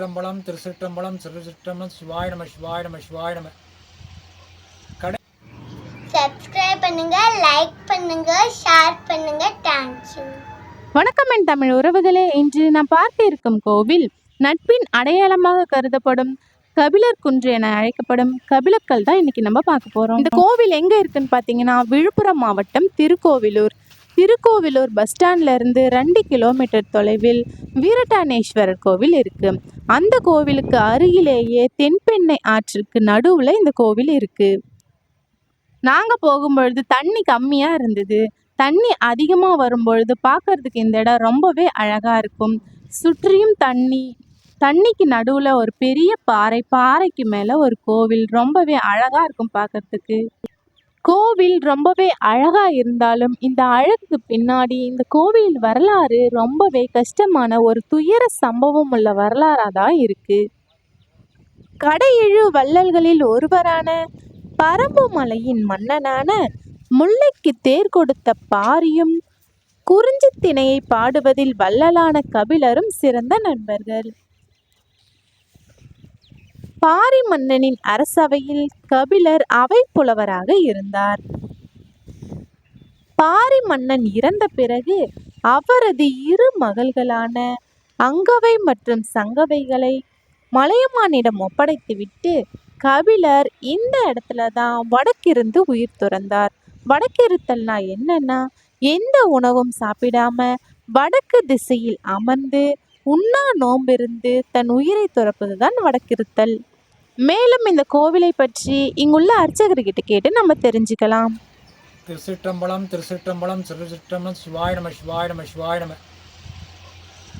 திருச்சிற்றம்பலம் திருச்சிற்றம்பலம் திருச்சிற்றம்பலம் சிவாய நம சிவாய நம சிவாய நம. சப்ஸ்கிரைப் பண்ணுங்க லைக் பண்ணுங்க ஷேர் பண்ணுங்க. தேங்க்யூ வணக்கம் என் தமிழ் உறவுகளே. இன்று நாம் பார்க்க இருக்கும் கோவில் நட்பின் அடையாளமாக கருதப்படும் கபிலர் குன்று என அழைக்கப்படும் கபிலக்கல் தான் இன்னைக்கு நம்ம பார்க்க போறோம். இந்த கோவில் எங்க இருக்குன்னு பார்த்தீங்கன்னா விழுப்புரம் மாவட்டம் திருக்கோவிலூர். திருக்கோவிலூர் பஸ் ஸ்டாண்ட்லேருந்து ரெண்டு கிலோமீட்டர் தொலைவில் வீரட்டானேஸ்வரர் கோவில் இருக்குது அந்த கோவிலுக்கு அருகிலேயே தென்பெண்ணை ஆற்றுக்கு நடுவில் இந்த கோவில் இருக்குது நாங்கள் போகும்பொழுது தண்ணி கம்மியாக இருந்தது. தண்ணி அதிகமாக வரும்பொழுது பார்க்கறதுக்கு இந்த இடம் ரொம்பவே அழகாக இருக்கும். சுற்றியும் தண்ணி தண்ணிக்கு நடுவில் ஒரு பெரிய பாறை பாறைக்கு மேலே ஒரு கோவில் ரொம்பவே அழகாக இருக்கும் பார்க்கறதுக்கு கோவில் ரொம்பவே அழகாக இருந்தாலும் இந்த அழகுக்கு பின்னாடி இந்த கோவில் வரலாறு ரொம்பவே கஷ்டமான ஒரு துயர சம்பவம் உள்ள வரலாறாக தான் இருக்கு. கடையெழு வள்ளல்களில் ஒருவரான பரம்பு மலையின் மன்னனான முல்லைக்கு தேர் கொடுத்த பாரியும் குறிஞ்சி திணையை பாடுவதில் வள்ளலான கபிலரும் சிறந்த நண்பர்கள். பாரி மன்னனின் அரசவையில் கபிலர் அவை புலவராக இருந்தார். பாரி மன்னன் இறந்த பிறகு அவரது இரு மகள்களான அங்கவை மற்றும் சங்கவைகளை மலையமானிடம் ஒப்படைத்துவிட்டு கபிலர் இந்த இடத்துல தான் வடக்கிருந்து உயிர் துறந்தார். வடக்கிருத்தல்னா என்னன்னா எந்த உணவும் சாப்பிடாம வடக்கு திசையில் அமர்ந்து உண்ணா நோம்பிருந்து தன் உயிரை துறப்பது தான் வடக்கிருத்தல். மேலும் இந்த கோவிலை பற்றி இங்குள்ள அர்ச்சகர்கிட்ட கேட்டு நம்ம தெரிஞ்சுக்கலாம். திருச்சிற்றம்பலம் திருச்சிற்றம்பலம் திருச்சிற்றம்பலம் சிவாய நம சிவாய நம சிவாய நம.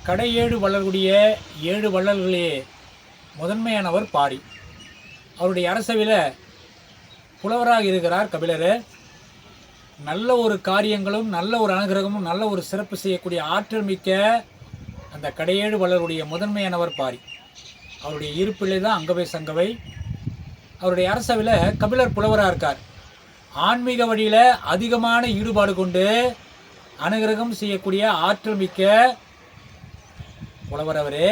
கடை ஏழு வள்ளல்களுடைய ஏழு வள்ளல்களே முதன்மையானவர் பாரி. அவருடைய அரசவையில் புலவராக இருக்கிறார் கபிலர். நல்ல ஒரு காரியங்களும் நல்ல ஒரு அனுகிரகமும் நல்ல ஒரு சிறப்பு செய்யக்கூடிய ஆற்றல் மிக்க அந்த கடையேழு வளருடைய முதன்மையானவர் பாரி. அவருடைய இருப்பிள்ளை தான் அங்கவை சங்கவை. அவருடைய அரசவையில் கபிலர் புலவராக இருக்கார். ஆன்மீக வழியில் அதிகமான ஈடுபாடு கொண்டு அனுகிரகம் செய்யக்கூடிய ஆற்றல் மிக்க புலவர் அவர்.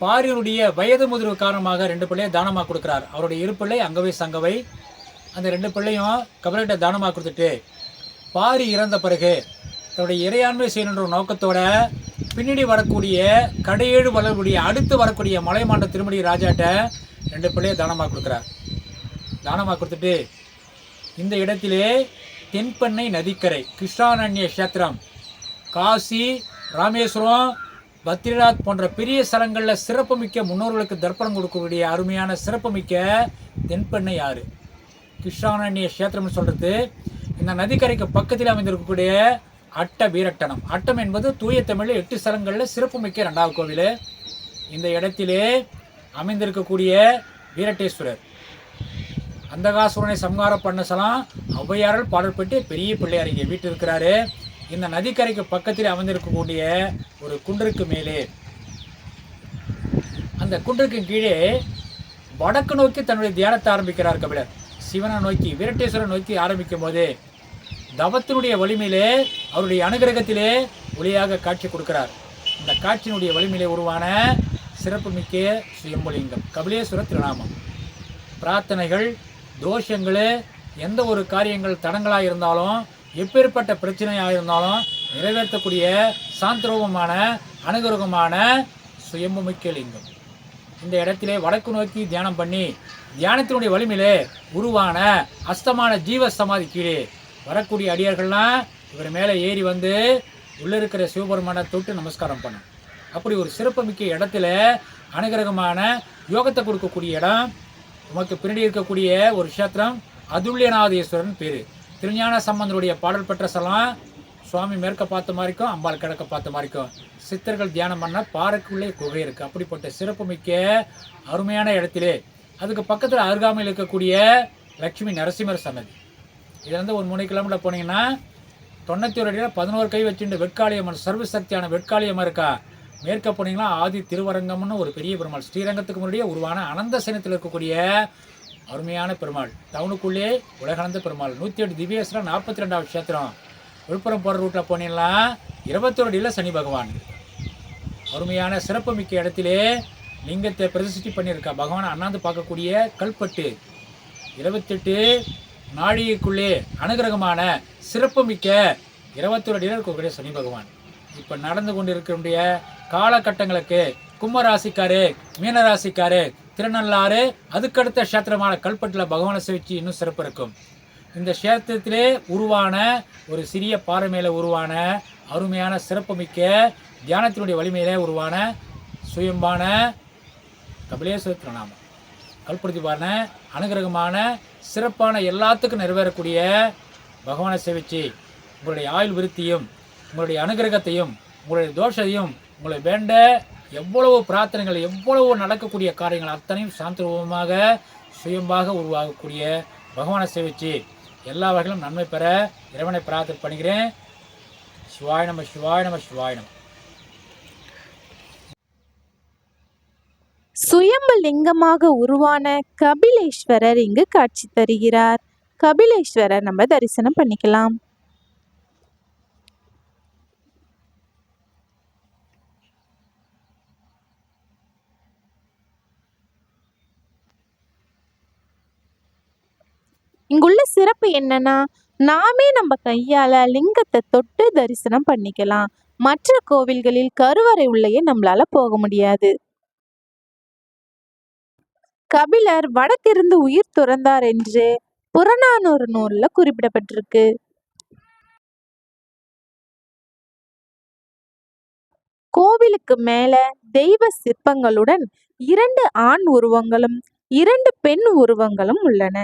பாரியனுடைய வயது முதிர்வு காரணமாக ரெண்டு பிள்ளையை தானமாக கொடுக்குறார். அவருடைய இரு பிள்ளை அங்கவை சங்கவை. அந்த ரெண்டு பிள்ளையும் கபிலர்கிட்ட தானமாக கொடுத்துட்டு பாரி இறந்த பிறகு தன்னுடைய இறையாண்மை செய்யணுன்ற நோக்கத்தோட பின்னாடி வரக்கூடிய கடையேடு வளரக்கூடிய அடுத்து வரக்கூடிய மலைமாண்ட திருமணி ராஜாட்ட ரெண்டு பிள்ளையை தானமாக கொடுக்குறார். தானமாக கொடுத்துட்டு இந்த இடத்திலே தென்பெண்ணை நதிக்கரை கிருஷ்ணாரண்ய கஷேத்திரம் காசி ராமேஸ்வரம் பத்ரிநாத் போன்ற பெரிய ஸ்தலங்களில் சிறப்புமிக்க முன்னோர்களுக்கு தர்ப்பணம் கொடுக்கக்கூடிய அருமையான சிறப்புமிக்க தென்பெண்ணை ஆறு கிருஷ்ணாரண்ய கஷேத்திரம்னு சொல்கிறது இந்த நதிக்கரைக்கு பக்கத்தில் அமைந்திருக்கக்கூடிய அட்ட வீரட்டனம் அட்டம் என்பது தூய தமிழில் எட்டு ஸ்தலங்களில் சிறப்புமிக்க ரெண்டாவது கோவில். இந்த இடத்திலே அமைந்திருக்கக்கூடிய வீரட்டேஸ்வரர். அந்தகாசுரனை சம்ஹாரம் பண்ண சலாம் பாடல் பாடல்பட்டு பெரிய பிள்ளையார் இங்கே வீட்டு இருக்கிறாரு இந்த நதிக்கரைக்கு பக்கத்தில் அமைந்திருக்கக்கூடிய ஒரு குன்றுக்கு மேலே. அந்த குன்றுக்கு கீழே வடக்கு நோக்கி தன்னுடைய தியானத்தை ஆரம்பிக்கிறார் கபிலர். சிவனை நோக்கி வீரட்டேஸ்வரன் நோக்கி ஆரம்பிக்கும் போது தவத்தினுடைய வலிமையிலே அவருடைய அனுகிரகத்திலே ஒளியாக காட்சி கொடுக்கிறார். இந்த காட்சியினுடைய வலிமையிலே உருவான சிறப்புமிக்க சுயம்புலிங்கம் கபிலேஸ்வர திருநாமம். பிரார்த்தனைகள் தோஷங்கள் எந்த ஒரு காரியங்கள் தடங்களாக இருந்தாலும் எப்பேற்பட்ட பிரச்சனையாக இருந்தாலும் நிறைவேற்றக்கூடிய சாந்திரூபமான அனுகிரகமான சுயம்புமிக்க லிங்கம். இந்த இடத்திலே வடக்கு நோக்கி தியானம் பண்ணி தியானத்தினுடைய வலிமையிலே உருவான அஸ்தமான ஜீவ சமாதி கீழே வரக்கூடிய அடியார்கள்லாம் இவர் மேலே ஏறி வந்து உள்ளே இருக்கிற சிவபெருமானை தொட்டு நமஸ்காரம் பண்ணும். அப்படி ஒரு சிறப்புமிக்க இடத்துல அனுகிரகமான யோகத்தை கொடுக்கக்கூடிய இடம் உமக்கு பின்னாடி இருக்கக்கூடிய ஒரு க்ஷேத்திரம் அதுல்யநாதேஸ்வரன் பேர். திருஞான சம்பந்தருடைய பாடல் பெற்ற ஸ்தலம் சுவாமி மேற்க பார்த்த மாதிரிக்கும் அம்பாள் கிழக்க பார்த்த மாதிரிக்கும். சித்தர்கள் தியானம் பண்ண பாறைக்குள்ளே குகை இருக்குது அப்படிப்பட்ட சிறப்புமிக்க அருமையான இடத்திலே. அதுக்கு பக்கத்தில் அருகாமையில் இருக்கக்கூடிய லட்சுமி நரசிம்மர் சன்னதி. இதுலேருந்து ஒரு மூணு கிலோமீட்டர் போனீங்கன்னா தொண்ணூற்றி ஒரு அடியில் பதினோரு கை வச்சுட்டு வெட்காளியம்மன் சர்வசக்தியான வெட்காளியம்மன் இருக்கா? மேற்க போனீங்கன்னா ஆதி திருவரங்கம்னு ஒரு பெரிய பெருமாள். ஸ்ரீரங்கத்துக்கு முன்னாடியே உருவான அனந்த சேனத்தில் இருக்கக்கூடிய அருமையான பெருமாள். டவுனுக்குள்ளே உலகளந்த பெருமாள். நூற்றி எட்டு திவ்யேஸ்வரம் நாற்பத்தி ரெண்டாவது க்ஷேத்திரம். விழுப்புரம் போகிற ரூட்டில் போனீங்கன்னா இருபத்தொரு அடியில் சனி பகவான். அருமையான சிறப்புமிக்க இடத்திலே லிங்கத்தை பிரதிஷ்டி பண்ணியிருக்கா. பகவான் அண்ணாந்து பார்க்கக்கூடிய கல்பட்டு. இருபத்தெட்டு நாழிகைக்குள்ளே அனுகிரகமான சிறப்புமிக்க இருபத்தொரு அடியில் இருக்கக்கூடிய சனி பகவான். இப்போ நடந்து கொண்டிருக்கக்கூடிய காலகட்டங்களுக்கு கும்பராசிக்காரு மீனராசிக்காரு திருநள்ளாறு அதுக்கடுத்த கஷேத்திரமான கல்பட்டில் பகவானை சேவிச்சு இன்னும் சிறப்பு இருக்கும். இந்த கஷேத்திரத்திலே உருவான ஒரு சிறிய பாறை மேலே உருவான அருமையான சிறப்புமிக்க தியானத்தினுடைய வலிமையிலே உருவான சுயம்பான கபிலேஸ்வர திருநாமம். கல்படுத்திப்பான அனுகிரகமான சிறப்பான எல்லாத்துக்கும் நிறைவேறக்கூடிய பகவானை சேவிச்சு உங்களுடைய ஆயுள் விருத்தியும் உங்களுடைய அனுகிரகத்தையும் உங்களுடைய தோஷத்தையும் உங்களை வேண்ட எவ்வளவு பிரார்த்தனைகள் எவ்வளவு நடக்கக்கூடிய காரியங்கள் அத்தனையும் சாந்தரூபமாக சுயம்பாக உருவாகக்கூடிய பகவானை சேவிச்சு எல்லா வகையிலும் நன்மை பெற இறைவனை பிரார்த்தனை பண்ணுகிறேன் சிவாய நம சிவாய நம சிவாய நம. சுயம்பு லிங்கமாக உருவான கபிலேஸ்வரர் இங்கு காட்சி தருகிறார். கபிலேஸ்வரர் நம்ம தரிசனம் பண்ணிக்கலாம். இங்குள்ள சிறப்பு என்னன்னா நாமே நம்ம கையால லிங்கத்தை தொட்டு தரிசனம் பண்ணிக்கலாம். மற்ற கோவில்களில் கருவறை உள்ளேயே நம்மளால போக முடியாது. கபிலர் வடத்திருந்து உயிர் துறந்தார் என்று புறநானூறு நூலில் குறிப்பிடப்பட்டிருக்கு. கோவிலுக்கு மேல தெய்வ சிற்பங்களுடன் இரண்டு ஆண் உருவங்களும் இரண்டு பெண் உருவங்களும் உள்ளன.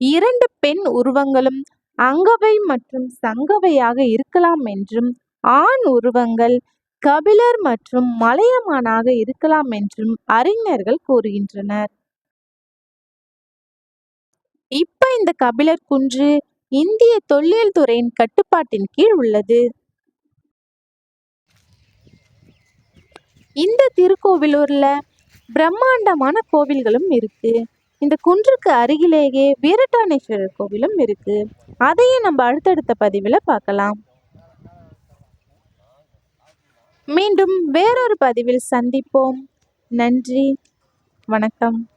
இரண்டு பெண் உருவங்களும் அங்கவை மற்றும் சங்கவையாக இருக்கலாம் என்றும் ஆண் உருவங்கள் கபிலர் மற்றும் மலையமானாக இருக்கலாம் என்றும் அறிஞர்கள் கூறுகின்றனர். இப்ப இந்த கபிலர் குன்று இந்திய தொல்லியல் துறையின் கட்டுப்பாட்டின் கீழ் உள்ளது. இந்த திருக்கோவிலூர்ல பிரம்மாண்டமான கோவில்களும் இருக்கு. இந்த குன்றுக்கு அருகிலேயே வீரட்டானேஸ்வரர் கோவிலும் இருக்கு. அதையும் நம்ம அடுத்தடுத்த பதிவில் பார்க்கலாம். மீண்டும் வேறொரு பதிவில் சந்திப்போம். நன்றி. வணக்கம்.